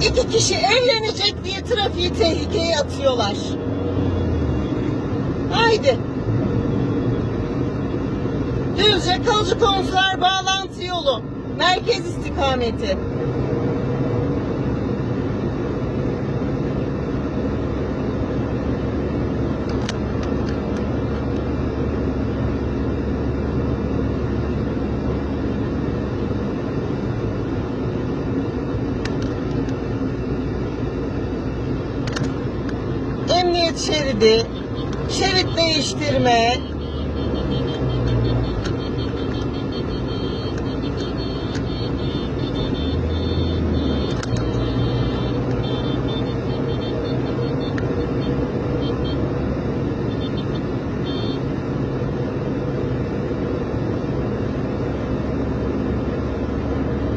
İki kişi evlenecek diye trafiği tehlikeye atıyorlar. Haydi. Düzce kalıcı komşular bağlantı yolu. Merkez istikameti. Emniyet şeridi, şerit değiştirme,